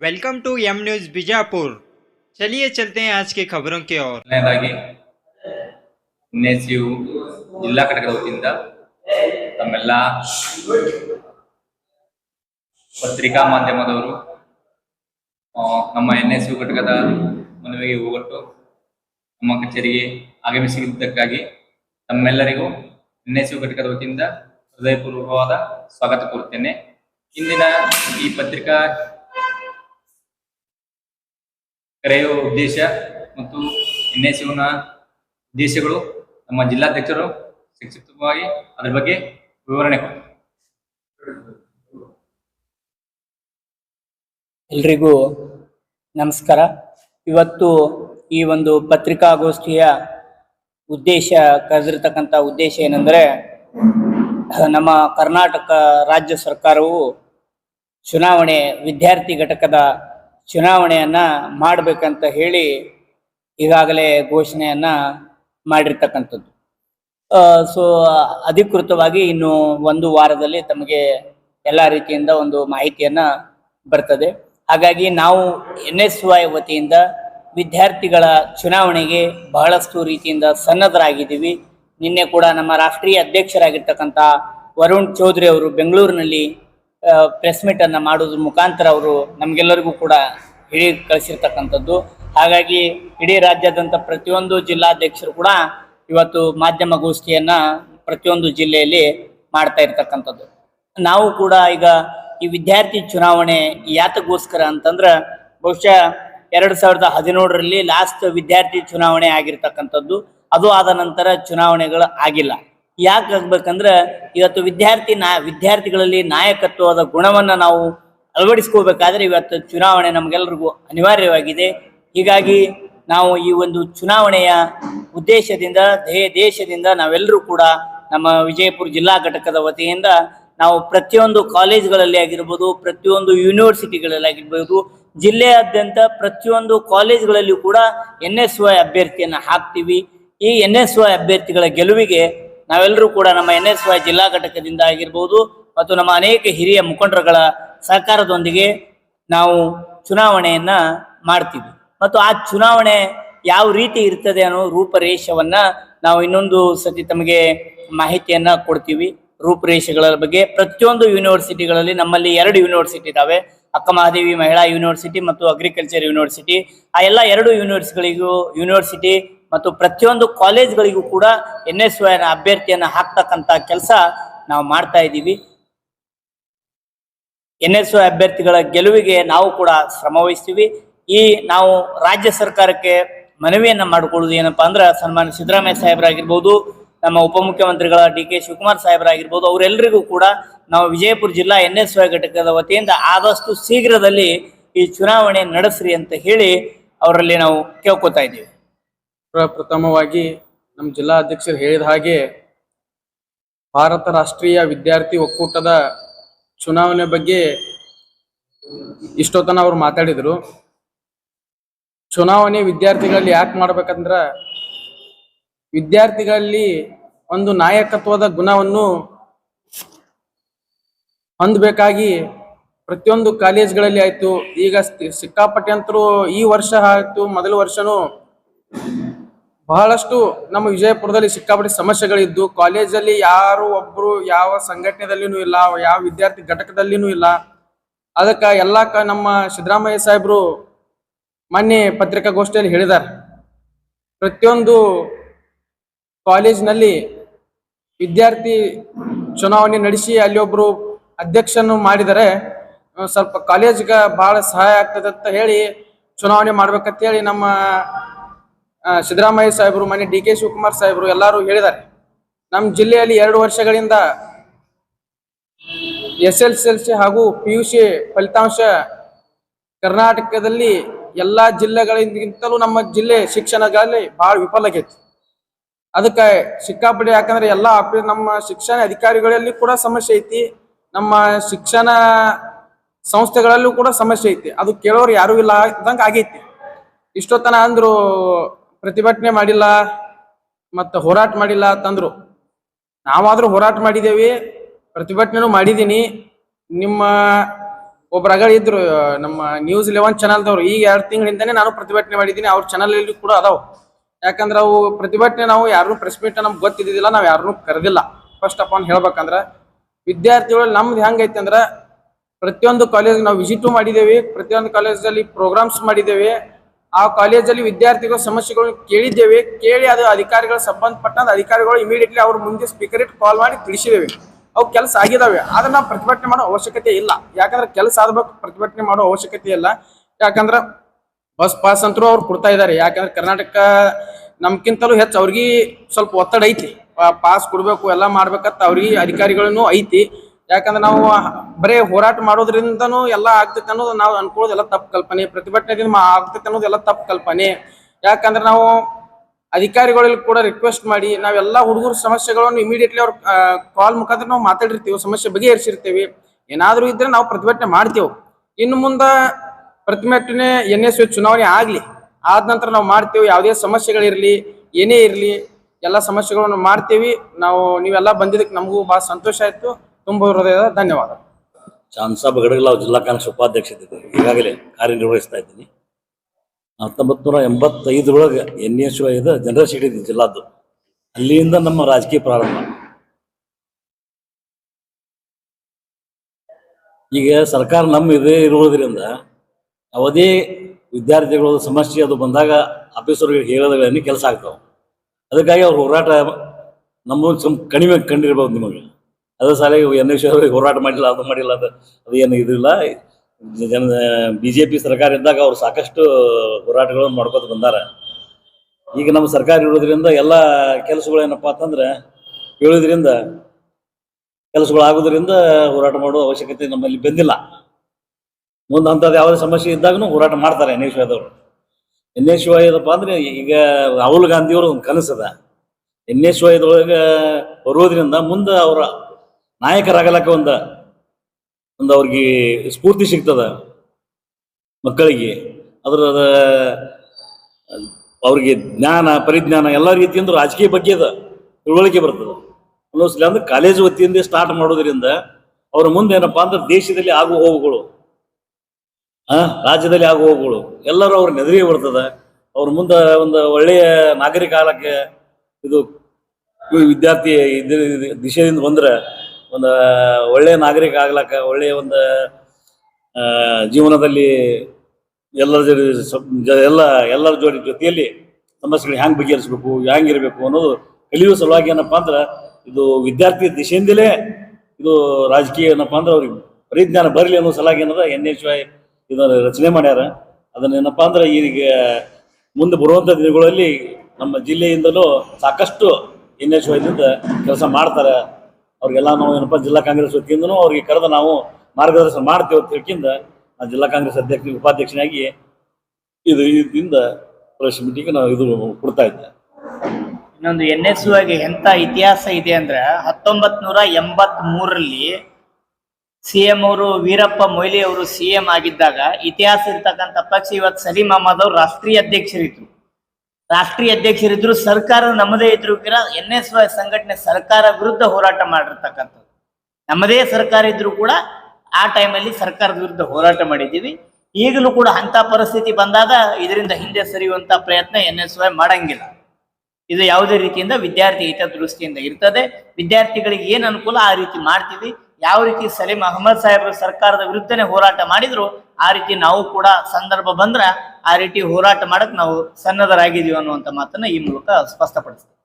welcome to M news Bijapur चलिए चलते हैं आज की खबरों की ओर ಮೊದಲನೇದಾಗಿ ಎನ್ ಯು ಜಿಲ್ಲಾ ಘಟಕದ ವತಿಯಿಂದ ತಮ್ಮೆಲ್ಲ ಪತ್ರಿಕಾ ಮಾಧ್ಯಮದವರು ಆ, ನಮ್ಮ ಎನ್ ಎಸ್ ಯು ಘಟಕದ ಮನವಿಗೆ ಹೋಗೊಟ್ಟು ನಮ್ಮ ಕಚೇರಿಗೆ ಆಗಮಿಸಿದ್ದಕ್ಕಾಗಿ ತಮ್ಮೆಲ್ಲರಿಗೂ ಎನ್ ಎಸ್ ಯು ಘಟಕದ ವತಿಯಿಂದ ಹೃದಯಪೂರ್ವಕವಾದ ಸ್ವಾಗತ ಕೋರುತ್ತೇನೆ. ಇಂದಿನ ಈ ಪತ್ರಿಕಾ ಕರೆಯುವ ಉದ್ದೇಶ ಮತ್ತು ಎನ್ ಎಸ್ ಯುನ ಉದ್ದೇಶಗಳು ನಮ್ಮ ಜಿಲ್ಲಾಧ್ಯಕ್ಷರು ಸಂಕ್ಷಿಪ್ತವಾಗಿ ಅದರ ಬಗ್ಗೆ ವಿವರಣೆ ಎಲ್ರಿಗೂ ನಮಸ್ಕಾರ. ಇವತ್ತು ಈ ಒಂದು ಪತ್ರಿಕಾಗೋಷ್ಠಿಯ ಉದ್ದೇಶ ಕರೆದಿರ್ತಕ್ಕಂಥ ಉದ್ದೇಶ ಏನೆಂದರೆ ನಮ್ಮ ಕರ್ನಾಟಕ ರಾಜ್ಯ ಸರ್ಕಾರವು ಚುನಾವಣೆ ವಿದ್ಯಾರ್ಥಿ ಘಟಕದ ಚುನಾವಣೆಯನ್ನು ಮಾಡಬೇಕಂತ ಹೇಳಿ ಈಗಾಗಲೇ ಘೋಷಣೆಯನ್ನ ಮಾಡಿರ್ತಕ್ಕಂಥದ್ದು. ಸೊ ಅಧಿಕೃತವಾಗಿ ಇನ್ನು ಒಂದು ವಾರದಲ್ಲಿ ತಮಗೆ ಎಲ್ಲ ರೀತಿಯಿಂದ ಒಂದು ಮಾಹಿತಿಯನ್ನ ಬರ್ತದೆ. ಹಾಗಾಗಿ ನಾವು ಎನ್ ಎಸ್ ವೈ ವತಿಯಿಂದ ವಿದ್ಯಾರ್ಥಿಗಳ ಚುನಾವಣೆಗೆ ಬಹಳಷ್ಟು ರೀತಿಯಿಂದ ಸನ್ನದ್ಧರಾಗಿದ್ದೀವಿ. ನಿನ್ನೆ ಕೂಡ ನಮ್ಮ ರಾಷ್ಟ್ರೀಯ ಅಧ್ಯಕ್ಷರಾಗಿರ್ತಕ್ಕಂಥ ವರುಣ್ ಚೌಧರಿ ಅವರು ಬೆಂಗಳೂರಿನಲ್ಲಿ ಪ್ರೆಸ್ ಮೀಟ್ ಅನ್ನ ಮಾಡೋದ್ರ ಮುಖಾಂತರ ಅವರು ನಮಗೆಲ್ಲರಿಗೂ ಕೂಡ ಹೇಳಿ ಕಳಿಸಿರ್ತಕ್ಕಂಥದ್ದು. ಹಾಗಾಗಿ ಇಡೀ ರಾಜ್ಯಾದ್ಯಂತ ಪ್ರತಿಯೊಂದು ಜಿಲ್ಲಾಧ್ಯಕ್ಷರು ಕೂಡ ಇವತ್ತು ಮಾಧ್ಯಮ ಗೋಷ್ಠಿಯನ್ನ ಪ್ರತಿಯೊಂದು ಜಿಲ್ಲೆಯಲ್ಲಿ ಮಾಡ್ತಾ ಇರ್ತಕ್ಕಂಥದ್ದು. ನಾವು ಕೂಡ ಈಗ ಈ ವಿದ್ಯಾರ್ಥಿ ಚುನಾವಣೆ ಯಾತಕ್ಕೋಸ್ಕರ ಅಂತಂದ್ರ ಬಹುಶಃ ಎರಡು ಸಾವಿರದ ಹದಿನೇಳರಲ್ಲಿ ಲಾಸ್ಟ್ ವಿದ್ಯಾರ್ಥಿ ಚುನಾವಣೆ ಆಗಿರ್ತಕ್ಕಂಥದ್ದು. ಅದು ಆದ ನಂತರ ಚುನಾವಣೆಗಳು ಆಗಿಲ್ಲ. ಯಾಕೆ ಆಗ್ಬೇಕಂದ್ರೆ ಇವತ್ತು ವಿದ್ಯಾರ್ಥಿ ನಾ, ವಿದ್ಯಾರ್ಥಿಗಳಲ್ಲಿ ನಾಯಕತ್ವದ ಗುಣವನ್ನು ನಾವು ಅಳವಡಿಸ್ಕೋಬೇಕಾದ್ರೆ ಇವತ್ತು ಚುನಾವಣೆ ನಮಗೆಲ್ಲರಿಗೂ ಅನಿವಾರ್ಯವಾಗಿದೆ. ಹೀಗಾಗಿ ನಾವು ಈ ಒಂದು ಚುನಾವಣೆಯ ಉದ್ದೇಶದಿಂದ ದೇ ದೇಶದಿಂದ ನಾವೆಲ್ಲರೂ ಕೂಡ ನಮ್ಮ ವಿಜಯಪುರ ಜಿಲ್ಲಾ ಘಟಕದ ವತಿಯಿಂದ ನಾವು ಪ್ರತಿಯೊಂದು ಕಾಲೇಜ್ಗಳಲ್ಲಿ ಆಗಿರ್ಬೋದು, ಪ್ರತಿಯೊಂದು ಯೂನಿವರ್ಸಿಟಿಗಳಲ್ಲಿ ಆಗಿರ್ಬೋದು, ಜಿಲ್ಲೆಯಾದ್ಯಂತ ಪ್ರತಿಯೊಂದು ಕಾಲೇಜ್ಗಳಲ್ಲಿ ಕೂಡ ಎನ್ ಎಸ್ ವೈ ಅಭ್ಯರ್ಥಿಯನ್ನು ಹಾಕ್ತೀವಿ. ಈ ಎನ್ ಎಸ್ ವೈ ಅಭ್ಯರ್ಥಿಗಳ ಗೆಲುವಿಗೆ ನಾವೆಲ್ಲರೂ ಕೂಡ ನಮ್ಮ ಎನ್ ಎಸ್ ವೈ ಜಿಲ್ಲಾ ಘಟಕದಿಂದ ಆಗಿರ್ಬೋದು ಮತ್ತು ನಮ್ಮ ಅನೇಕ ಹಿರಿಯ ಮುಖಂಡರುಗಳ ಸಹಕಾರದೊಂದಿಗೆ ನಾವು ಚುನಾವಣೆಯನ್ನ ಮಾಡ್ತೀವಿ. ಮತ್ತು ಆ ಚುನಾವಣೆ ಯಾವ ರೀತಿ ಇರ್ತದೆ ಅನ್ನೋ ರೂಪರೇಷವನ್ನ ನಾವು ಇನ್ನೊಂದು ಸತಿ ತಮಗೆ ಮಾಹಿತಿಯನ್ನ ಕೊಡ್ತೀವಿ. ರೂಪರೇಷೆಗಳ ಬಗ್ಗೆ ಪ್ರತಿಯೊಂದು ಯೂನಿವರ್ಸಿಟಿಗಳಲ್ಲಿ ನಮ್ಮಲ್ಲಿ ಎರಡು ಯೂನಿವರ್ಸಿಟಿ ಇದಾವೆ. ಅಕ್ಕ ಮಹಾದೇವಿ ಮಹಿಳಾ ಯೂನಿವರ್ಸಿಟಿ ಮತ್ತು ಅಗ್ರಿಕಲ್ಚರ್ ಯೂನಿವರ್ಸಿಟಿ. ಆ ಎಲ್ಲ ಎರಡು ಯೂನಿವರ್ಸಿಟಿಗಳಿಗೂ ಯೂನಿವರ್ಸಿಟಿ ಮತ್ತು ಪ್ರತಿಯೊಂದು ಕಾಲೇಜ್ಗಳಿಗೂ ಕೂಡ ಎನ್ ಎಸ್ ವೈ ಅಭ್ಯರ್ಥಿಯನ್ನು ಹಾಕ್ತಕ್ಕಂಥ ಕೆಲಸ ನಾವು ಮಾಡ್ತಾ ಇದ್ದೀವಿ. ಎನ್ ಎಸ್ ವೈ ಅಭ್ಯರ್ಥಿಗಳ ಗೆಲುವಿಗೆ ನಾವು ಕೂಡ ಶ್ರಮವಹಿಸ್ತೀವಿ ಈ ನಾವು ರಾಜ್ಯ ಸರ್ಕಾರಕ್ಕೆ ಮನವಿಯನ್ನ ಮಾಡಿಕೊಳ್ಳೋದು ಏನಪ್ಪಾ ಅಂದ್ರೆ ಸನ್ಮಾನ್ಯ ಸಿದ್ದರಾಮಯ್ಯ ಸಾಹೇಬರಾಗಿರ್ಬೋದು, ನಮ್ಮ ಉಪಮುಖ್ಯಮಂತ್ರಿಗಳ ಡಿ ಕೆ ಶಿವಕುಮಾರ್ ಸಾಹೇಬರಾಗಿರ್ಬೋದು ಅವರೆಲ್ಲರಿಗೂ ಕೂಡ ನಾವು ವಿಜಯಪುರ ಜಿಲ್ಲಾ ಎನ್ ಎಸ್ ವೈ ಘಟಕದ ವತಿಯಿಂದ ಆದಷ್ಟು ಶೀಘ್ರದಲ್ಲಿ ಈ ಚುನಾವಣೆ ನಡೆಸ್ರಿ ಅಂತ ಹೇಳಿ ಅವರಲ್ಲಿ ನಾವು ಕೇಳ್ಕೊತಾ ಇದ್ದೀವಿ. ಪ್ರ- ಪ್ರಥಮವಾಗಿ ನಮ್ಮ ಜಿಲ್ಲಾ ಅಧ್ಯಕ್ಷರು ಹೇಳಿದ ಹಾಗೆ ಭಾರತ ರಾಷ್ಟ್ರೀಯ ವಿದ್ಯಾರ್ಥಿ ಒಕ್ಕೂಟದ ಚುನಾವಣೆ ಬಗ್ಗೆ ಇಷ್ಟೊತ್ತನ ಅವ್ರು ಮಾತಾಡಿದರು. ಚುನಾವಣೆ ವಿದ್ಯಾರ್ಥಿಗಳಲ್ಲಿ ಯಾಕೆ ಮಾಡಬೇಕಂದ್ರೆ ವಿದ್ಯಾರ್ಥಿಗಳಲ್ಲಿ ಒಂದು ನಾಯಕತ್ವದ ಗುಣವನ್ನು ಹೊಂದಬೇಕಾಗಿ ಪ್ರತಿಯೊಂದು ಕಾಲೇಜ್ಗಳಲ್ಲಿ ಆಯ್ತು. ಈಗ ಸಿಕ್ಕಾಪಟ್ಟೆ ಅಂತರೂ ಈ ವರ್ಷ ಆಯ್ತು, ಮೊದಲ ವರ್ಷನೂ ಬಹಳಷ್ಟು ನಮ್ಮ ವಿಜಯಪುರದಲ್ಲಿ ಸಿಕ್ಕಾಪಟ್ಟೆ ಸಮಸ್ಯೆಗಳಿದ್ದು. ಕಾಲೇಜಲ್ಲಿ ಯಾರು ಒಬ್ರು ಯಾವ ಸಂಘಟನೆದಲ್ಲಿನೂ ಇಲ್ಲ, ಯಾವ ವಿದ್ಯಾರ್ಥಿ ಘಟಕದಲ್ಲಿನೂ ಇಲ್ಲ. ಅದಕ್ಕ ಎಲ್ಲಾ ನಮ್ಮ ಸಿದ್ದರಾಮಯ್ಯ ಸಾಹೇಬ್ರು ಮೊನ್ನೆ ಪತ್ರಿಕಾಗೋಷ್ಠಿಯಲ್ಲಿ ಹೇಳಿದ್ದಾರೆ. ಪ್ರತಿಯೊಂದು ಕಾಲೇಜಿನಲ್ಲಿ ವಿದ್ಯಾರ್ಥಿ ಚುನಾವಣೆ ನಡೆಸಿ ಅಲ್ಲಿ ಒಬ್ರು ಅಧ್ಯಕ್ಷನು ಮಾಡಿದರೆ ಸ್ವಲ್ಪ ಕಾಲೇಜ್ಗೆ ಬಹಳ ಸಹಾಯ ಆಗ್ತದೆ ಅಂತ ಹೇಳಿ ಚುನಾವಣೆ ಮಾಡ್ಬೇಕಂತ ಹೇಳಿ ನಮ್ಮ ಸಿದ್ದರಾಮಯ್ಯ ಸಾಹೇಬರು, ಮನೆ ಡಿ ಕೆ ಶಿವಕುಮಾರ್ ಸಾಹೇಬರು ಎಲ್ಲರೂ ಹೇಳಿದ್ದಾರೆ. ನಮ್ಮ ಜಿಲ್ಲೆಯಲ್ಲಿ ಎರಡು ವರ್ಷಗಳಿಂದ ಎಸ್ ಎಲ್ ಎಲ್ ಸಿ ಹಾಗೂ ಪಿ ಯು ಸಿ ಫಲಿತಾಂಶ ಕರ್ನಾಟಕದಲ್ಲಿ ಎಲ್ಲ ಜಿಲ್ಲೆಗಳಿಗಿಂತಲೂ ನಮ್ಮ ಜಿಲ್ಲೆ ಶಿಕ್ಷಣಗಳಲ್ಲಿ ಭಾಳ ವಿಫಲ ಆಗೈತಿ. ಅದಕ್ಕೆ ಸಿಕ್ಕಾಪಟ್ಟೆ ಯಾಕಂದ್ರೆ ಎಲ್ಲ ನಮ್ಮ ಶಿಕ್ಷಣ ಅಧಿಕಾರಿಗಳಲ್ಲಿ ಕೂಡ ಸಮಸ್ಯೆ ಐತಿ. ನಮ್ಮ ಶಿಕ್ಷಣ ಸಂಸ್ಥೆಗಳಲ್ಲೂ ಕೂಡ ಸಮಸ್ಯೆ ಐತಿ. ಅದು ಕೇಳೋರು ಯಾರೂ ಇಲ್ಲ ಆಗಿದ್ದಂಗೆ ಆಗೈತಿ. ಇಷ್ಟೊತ್ತನ ಅಂದ್ರು ಪ್ರತಿಭಟನೆ ಮಾಡಿಲ್ಲ ಮತ್ತು ಹೋರಾಟ ಮಾಡಿಲ್ಲ ಅಂತಂದ್ರು. ನಾವಾದರೂ ಹೋರಾಟ ಮಾಡಿದ್ದೇವೆ ಪ್ರತಿಭಟನೆನೂ ಮಾಡಿದ್ದೀನಿ ನಿಮ್ಮ ಒಬ್ರು ಅಗಳ ಇದ್ರು, ನಮ್ಮ ನ್ಯೂಸ್ ಲೆವೆನ್ ಚಾನಲ್ದವ್ರು ಈಗ ಎರಡು ತಿಂಗಳಿಂದನೇ ನಾನು ಪ್ರತಿಭಟನೆ ಮಾಡಿದ್ದೀನಿ ಅವ್ರ ಚಾನಲ್ ಅಲ್ಲಿ ಕೂಡ ಅದಾವ. ಯಾಕಂದ್ರೆ ಅವು ಪ್ರತಿಭಟನೆ ನಾವು ಯಾರನ್ನೂ ಪ್ರೆಸ್ ಮೀಟ್ ನಮ್ಗೆ ಗೊತ್ತಿದ್ದಿಲ್ಲ ನಾವು ಯಾರನ್ನೂ ಕರೆದಿಲ್ಲ. ಫಸ್ಟ್ ಆಫ್ ಆಲ್ ಹೇಳ್ಬೇಕಂದ್ರ, ವಿದ್ಯಾರ್ಥಿಗಳು ನಮ್ದು ಹೆಂಗೈತೆ ಅಂದ್ರೆ, ಪ್ರತಿಯೊಂದು ಕಾಲೇಜ್ ನಾವು ವಿಸಿಟು ಮಾಡಿದ್ದೇವೆ ಪ್ರತಿಯೊಂದು ಕಾಲೇಜಲ್ಲಿ ಪ್ರೋಗ್ರಾಮ್ಸ್ ಮಾಡಿದ್ದೇವೆ ಆ ಕಾಲೇಜಲ್ಲಿ ವಿದ್ಯಾರ್ಥಿಗಳ ಸಮಸ್ಯೆಗಳನ್ನು ಕೇಳಿದ್ದೇವೆ. ಕೇಳಿ ಅದು ಅಧಿಕಾರಿಗಳ ಸಂಬಂಧಪಟ್ಟಂತ ಅಧಿಕಾರಿಗಳು ಇಮಿಡಿಯೇಟ್ಲಿ ಅವ್ರ ಮುಂದೆ ಸ್ಪೀಕರ್ ಇಟ್ಟು ಕಾಲ್ ಮಾಡಿ ತಿಳಿಸಿದ್ದೇವೆ. ಅವು ಕೆಲಸ ಆಗಿದಾವೆ. ಆದ್ರೆ ಪ್ರತಿಭಟನೆ ಮಾಡೋ ಅವಶ್ಯಕತೆ ಇಲ್ಲ. ಯಾಕಂದ್ರೆ ಕೆಲಸ ಆದ್ಬೇಕು ಪ್ರತಿಭಟನೆ ಮಾಡೋ ಅವಶ್ಯಕತೆ ಇಲ್ಲ. ಯಾಕಂದ್ರೆ ಬಸ್ ಪಾಸ್ ಅಂತರೂ ಅವ್ರು ಕೊಡ್ತಾ ಇದ್ದಾರೆ. ಯಾಕಂದ್ರೆ ಕರ್ನಾಟಕ ನಮ್ಗಿಂತಲೂ ಹೆಚ್ಚು ಅವ್ರಿಗೆ ಸ್ವಲ್ಪ ಒತ್ತಡ ಐತಿ. ಪಾಸ್ ಕೊಡ್ಬೇಕು, ಎಲ್ಲ ಮಾಡ್ಬೇಕಂತ ಅವ್ರಿಗೆ ಅಧಿಕಾರಿಗಳನ್ನು ಐತಿ. ಯಾಕಂದ್ರೆ ನಾವು ಬರೇ ಹೋರಾಟ ಮಾಡೋದ್ರಿಂದನೂ ಎಲ್ಲ ಆಗ್ತೈತೆ ಅನ್ನೋದು ನಾವು ಅನ್ಕೊಳ್ಳೋದು ಎಲ್ಲ ತಪ್ಪು ಕಲ್ಪನೆ. ಪ್ರತಿಭಟನೆದಿಂದ ಆಗ್ತೈತೆ ಅನ್ನೋದು ಎಲ್ಲ ತಪ್ಪು ಕಲ್ಪನೆ. ಯಾಕಂದ್ರೆ ನಾವು ಅಧಿಕಾರಿಗಳಲ್ಲಿ ಕೂಡ ರಿಕ್ವೆಸ್ಟ್ ಮಾಡಿ, ನಾವೆಲ್ಲ ಹುಡುಗರ ಸಮಸ್ಯೆಗಳನ್ನು ಇಮಿಡಿಯೇಟ್ಲಿ ಅವ್ರ ಕಾಲ್ ಮುಖಾಂತರ ನಾವು ಮಾತಾಡಿರ್ತೀವಿ ಸಮಸ್ಯೆ ಬಗೆಹರಿಸಿರ್ತೀವಿ. ಏನಾದರೂ ಇದ್ರೆ ನಾವು ಪ್ರತಿಭಟನೆ ಮಾಡ್ತೇವೆ. ಇನ್ನು ಮುಂದೆ ಪ್ರತಿಭಟನೆ ಎನ್ ಎಸ್ ಚುನಾವಣೆ ಆಗಲಿ, ಆದ ನಂತರ ನಾವು ಮಾಡ್ತೇವೆ, ಯಾವುದೇ ಸಮಸ್ಯೆಗಳಿರಲಿ, ಏನೇ ಇರಲಿ, ಎಲ್ಲ ಸಮಸ್ಯೆಗಳನ್ನು ಮಾಡ್ತೇವೆ. ನಾವು ನೀವೆಲ್ಲ ಬಂದಿದ್ದಕ್ಕೆ ನಮಗೂ ಬಹಳ ಸಂತೋಷ ಆಯ್ತು. ತುಂಬ ಹೃದಯದ ಧನ್ಯವಾದ. ಚಾನ್ಸಾಬ್ ಗಡಗಲಾವ್ ಜಿಲ್ಲಾ ಕಾಂಗ್ರೆಸ್ ಉಪಾಧ್ಯಕ್ಷ ಈಗಾಗಲೇ ಕಾರ್ಯನಿರ್ವಹಿಸ್ತಾ ಇದ್ದೀನಿ. ಹತ್ತೊಂಬತ್ತು ನೂರ ಎಂಬತ್ತೈದರೊಳಗೆ ಎನ್ ಎಸ್ ಐದ ಜನರಲ್ ಸೆಕ್ರೆಟರಿ ಜಿಲ್ಲಾದ್ದು. ಅಲ್ಲಿಯಿಂದ ನಮ್ಮ ರಾಜಕೀಯ ಪ್ರಾರಂಭ. ಈಗ ಸರ್ಕಾರ ನಮ್ಮ ಇದೇ ಇರುವುದರಿಂದ ಯಾವುದೇ ವಿದ್ಯಾರ್ಥಿಗಳ ಸಮಸ್ಯೆ ಅದು ಬಂದಾಗ ಆಫೀಸರ್ಗಳಿಗೆ ಹೇಳೋದ್ರಲ್ಲಿ ಕೆಲಸ ಆಗ್ತಾವೆ. ಅದಕ್ಕಾಗಿ ಅವ್ರ ಹೋರಾಟ ನಮ್ಮ ಕಣಿವೆ ಕಂಡಿರ್ಬೋದು ನಿಮಗೆ. ಅದ್ರ ಸಾಲಿಗೆ ಎನ್ ಎಸ್ ಹೋರಾಟ ಮಾಡಿಲ್ಲ, ಅದು ಮಾಡಿಲ್ಲ, ಅದು ಅದು ಏನು ಇದಿಲ್ಲ. ಜನ ಬಿ ಜೆ ಪಿ ಸರ್ಕಾರ ಇದ್ದಾಗ ಅವ್ರು ಸಾಕಷ್ಟು ಹೋರಾಟಗಳನ್ನು ಮಾಡ್ಕೋತ ಬಂದಾರ. ಈಗ ನಮ್ಮ ಸರ್ಕಾರ ಇರೋದ್ರಿಂದ ಎಲ್ಲ ಕೆಲಸಗಳು ಏನಪ್ಪ ಅಂತಂದ್ರೆ ಹೇಳೋದ್ರಿಂದ ಕೆಲಸಗಳು ಆಗೋದ್ರಿಂದ ಹೋರಾಟ ಮಾಡುವ ಅವಶ್ಯಕತೆ ನಮ್ಮಲ್ಲಿ ಬೆಂದಿಲ್ಲ. ಮುಂದೆ ಅಂಥದ್ದು ಯಾವುದೇ ಸಮಸ್ಯೆ ಇದ್ದಾಗೂ ಹೋರಾಟ ಮಾಡ್ತಾರೆ ಎನ್ ಎಸ್ ವೈದವರು ಎನ್ ಎಸ್ ವೈ ಅಂದರೆ ಈಗ ರಾಹುಲ್ ಗಾಂಧಿಯವರು ಒಂದು ಕನಸದ. ಎನ್ ಎಸ್ ವೈದೊಳಗೆ ಬರೋದ್ರಿಂದ ಮುಂದೆ ಅವರ ನಾಯಕರಾಗಲಕ್ಕ ಒಂದು ಒಂದು ಅವ್ರಿಗೆ ಸ್ಫೂರ್ತಿ ಸಿಗ್ತದ ಮಕ್ಕಳಿಗೆ. ಅದರ ಅವ್ರಿಗೆ ಜ್ಞಾನ, ಪರಿಜ್ಞಾನ ಎಲ್ಲ ರೀತಿಯಿಂದ ರಾಜಕೀಯ ಬಗ್ಗೆ ಅದ, ತಿಳುವಳಿಕೆ ಬರ್ತದೆ. ಅನ್ನೋಸ್ಲಿ ಅಂದ್ರೆ ಕಾಲೇಜು ವತಿಯಿಂದ ಸ್ಟಾರ್ಟ್ ಮಾಡೋದ್ರಿಂದ ಅವ್ರ ಮುಂದೆ ಏನಪ್ಪಾ ಅಂದ್ರೆ ದೇಶದಲ್ಲಿ ಆಗು ಹೋಗುಗಳು. ಆ, ರಾಜ್ಯದಲ್ಲಿ ಆಗು ಹೋಗುಗಳು. ಎಲ್ಲರೂ ಅವ್ರ ನೆದರಿಗೆ ಬರ್ತದೆ. ಅವ್ರ ಮುಂದೆ ಒಂದು ಒಳ್ಳೆಯ ನಾಗರಿಕ ಆಗಲಕ್ಕೆ ಇದು ವಿದ್ಯಾರ್ಥಿ ದಿಶೆಯಿಂದ ಬಂದ್ರೆ ಒಂದು ಒಳ್ಳೆಯ ನಾಗರಿಕ ಆಗ್ಲಕ್ಕ ಒಳ್ಳೆಯ ಒಂದು ಜೀವನದಲ್ಲಿ ಎಲ್ಲರ ಜೊತೆ ಎಲ್ಲ, ಎಲ್ಲರ ಜೋಡಿ ಜೊತೆಯಲ್ಲಿ ಸಮಸ್ಯೆಗಳು ಹ್ಯಾಂಗೆ ಬಗೆಹರಿಸ್ಬೇಕು ಇರಬೇಕು ಅನ್ನೋದು ಕಲಿಯುವ ಸಲುವಾಗಿ ಏನಪ್ಪ ಅಂದ್ರೆ, ಇದು ವಿದ್ಯಾರ್ಥಿ ದಿಶೆಯಿಂದಲೇ ಇದು ರಾಜಕೀಯ ಏನಪ್ಪ ಅಂದ್ರೆ ಅವ್ರಿಗೆ ಪರಿಜ್ಞಾನ ಬರಲಿ ಅನ್ನೋ ಸಲುವಾಗಿ ಏನದ ಎನ್ ಎಚ್ ವೈ ಇದನ್ನು ರಚನೆ ಮಾಡ್ಯಾರ. ಅದನ್ನ ಏನಪ್ಪ ಅಂದ್ರೆ ಈಗ ಮುಂದೆ ಬರುವಂತ ದಿನಗಳಲ್ಲಿ ನಮ್ಮ ಜಿಲ್ಲೆಯಿಂದಲೂ ಸಾಕಷ್ಟು ಎನ್ ಎಚ್ ವೈದಿಂದ ಕೆಲಸ ಮಾಡ್ತಾರೆ. ಅವ್ರಿಗೆಲ್ಲ ನಾವು ಏನಪ್ಪ ಜಿಲ್ಲಾ ಕಾಂಗ್ರೆಸ್ ವತಿಯಿಂದನೂ ಅವ್ರಿಗೆ ಕರೆದು ನಾವು ಮಾರ್ಗದರ್ಶನ ಮಾಡ್ತೇವೆ ಅಂತ ಹೇಳ್ಕಿಂದ ಆ ಜಿಲ್ಲಾ ಕಾಂಗ್ರೆಸ್ ಅಧ್ಯಕ್ಷ ಉಪಾಧ್ಯಕ್ಷನಾಗಿ ಇದು ಇದರಿಂದ ಪ್ರೆಸ್ ಮೀಟಿಂಗ್ ನಾವು ಇದು ಕೊಡ್ತಾ ಇದ್ದೆ. ಇನ್ನೊಂದು ಎನ್ ಎಸ್ ಆಗಿ ಎಂತ ಇತಿಹಾಸ ಇದೆ ಅಂದ್ರೆ ಹತ್ತೊಂಬತ್ ನೂರ ಎಂಬತ್ ಮೂರರಲ್ಲಿ ಸಿ ಎಂ ಅವರು ವೀರಪ್ಪ ಮೊಯ್ಲಿ ಅವರು ಸಿ ಎಂ ಆಗಿದ್ದಾಗ ಇತಿಹಾಸ ಇರ್ತಕ್ಕಂಥ ಪಕ್ಷ ಇವತ್ತು ಸಲೀಂ ಅಹಮದ್ ಅವರು ರಾಷ್ಟ್ರೀಯ ಅಧ್ಯಕ್ಷರಿದ್ರು. ರಾಷ್ಟ್ರೀಯ ಅಧ್ಯಕ್ಷರಿದ್ರು ಸರ್ಕಾರ ನಮ್ಮದೇ ಇದ್ರು ಎನ್ ಎಸ್ ವೈ ಸಂಘಟನೆ ಸರ್ಕಾರ ವಿರುದ್ಧ ಹೋರಾಟ ಮಾಡಿರ್ತಕ್ಕಂಥದ್ದು. ನಮ್ಮದೇ ಸರ್ಕಾರ ಇದ್ರು ಕೂಡ ಆ ಟೈಮಲ್ಲಿ ಸರ್ಕಾರದ ವಿರುದ್ಧ ಹೋರಾಟ ಮಾಡಿದ್ದೀವಿ. ಈಗಲೂ ಕೂಡ ಅಂತ ಪರಿಸ್ಥಿತಿ ಬಂದಾಗ ಇದರಿಂದ ಹಿಂದೆ ಸರಿಯುವಂತ ಪ್ರಯತ್ನ ಎನ್ ಎಸ್ ವೈ ಮಾಡಂಗಿಲ್ಲ. ಇದು ಯಾವುದೇ ರೀತಿಯಿಂದ ವಿದ್ಯಾರ್ಥಿ ಹಿತದೃಷ್ಟಿಯಿಂದ ಇರ್ತದೆ. ವಿದ್ಯಾರ್ಥಿಗಳಿಗೆ ಏನು ಅನುಕೂಲ ಆ ರೀತಿ ಮಾಡ್ತೀವಿ. ಯಾವ ರೀತಿ ಸಲೀಂ ಅಹಮದ್ ಸಾಹೇಬ್ರು ಸರ್ಕಾರದ ವಿರುದ್ಧನೇ ಹೋರಾಟ ಮಾಡಿದ್ರು ಆ ರೀತಿ ನಾವು ಕೂಡ ಸಂದರ್ಭ ಬಂದ್ರೆ ಆ ರೀತಿ ಹೋರಾಟ ಮಾಡಕ್ ನಾವು ಸನ್ನದ್ಧರಾಗಿದೀವಿ ಅನ್ನುವಂತ ಮಾತನ್ನ ಈ ಮೂಲಕ ಸ್ಪಷ್ಟಪಡಿಸ್ತೀವಿ